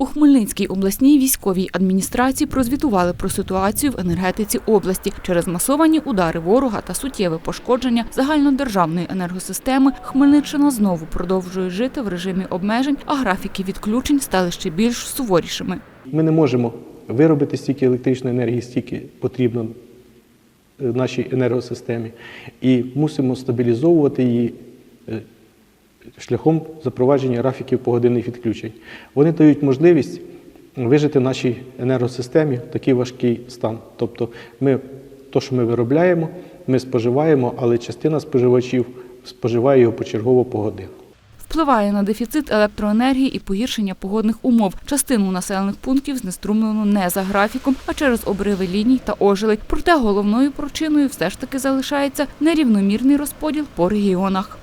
У Хмельницькій обласній військовій адміністрації прозвітували про ситуацію в енергетиці області через масовані удари ворога та суттєве пошкодження загальнодержавної енергосистеми. Хмельниччина знову продовжує жити в режимі обмежень, а графіки відключень стали ще більш суворішими. Ми не можемо виробити стільки електричної енергії, стільки потрібно е, нашій енергосистемі, і мусимо стабілізовувати її е, шляхом запровадження графіків погодинних відключень. Вони дають можливість вижити нашій енергосистемі в такий важкий стан. Тобто, ми то, що ми виробляємо, ми споживаємо, але частина споживачів споживає його почергово по годину. Впливає на дефіцит електроенергії і погіршення погодних умов. Частину населених пунктів знеструмлено не за графіком, а через обриви ліній та ожеледь. Проте головною причиною все ж таки залишається нерівномірний розподіл по регіонах.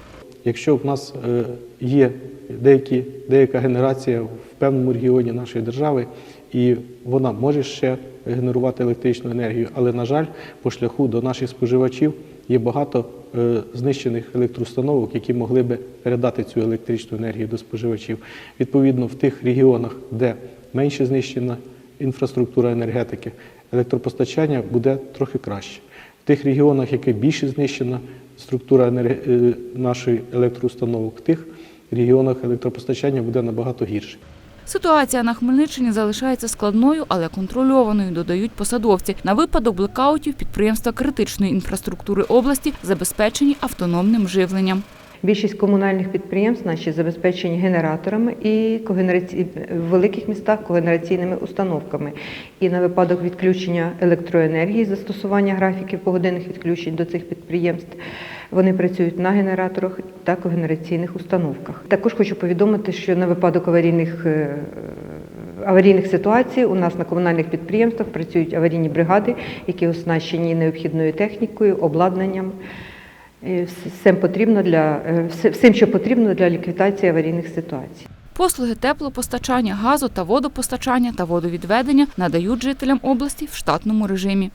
Якщо в нас е, є деякі, деяка генерація в певному регіоні нашої держави, і вона може ще генерувати електричну енергію, але, на жаль, по шляху до наших споживачів є багато е, знищених електроустановок, які могли би передати цю електричну енергію до споживачів. Відповідно, в тих регіонах, де менше знищена інфраструктура енергетики, електропостачання буде трохи краще. В тих регіонах, які більше знищена структура енерг- е, нашої електроустановок, в тих регіонах електропостачання буде набагато гірше. Ситуація на Хмельниччині залишається складною, але контрольованою, додають посадовці. На випадок блекаутів підприємства критичної інфраструктури області забезпечені автономним живленням. Більшість комунальних підприємств наші забезпечені генераторами і когенераці... в великих містах когенераційними установками. І на випадок відключення електроенергії, застосування графіків погодинних відключень до цих підприємств, вони працюють на генераторах та когенераційних установках. Також хочу повідомити, що на випадок аварійних е, аварійних ситуацій у нас на комунальних підприємствах працюють аварійні бригади, які оснащені необхідною технікою, обладнанням. Всім потрібно для е, всім, що потрібно для ліквідації аварійних ситуацій. Послуги теплопостачання, газу та водопостачання та водовідведення надають жителям області в штатному режимі.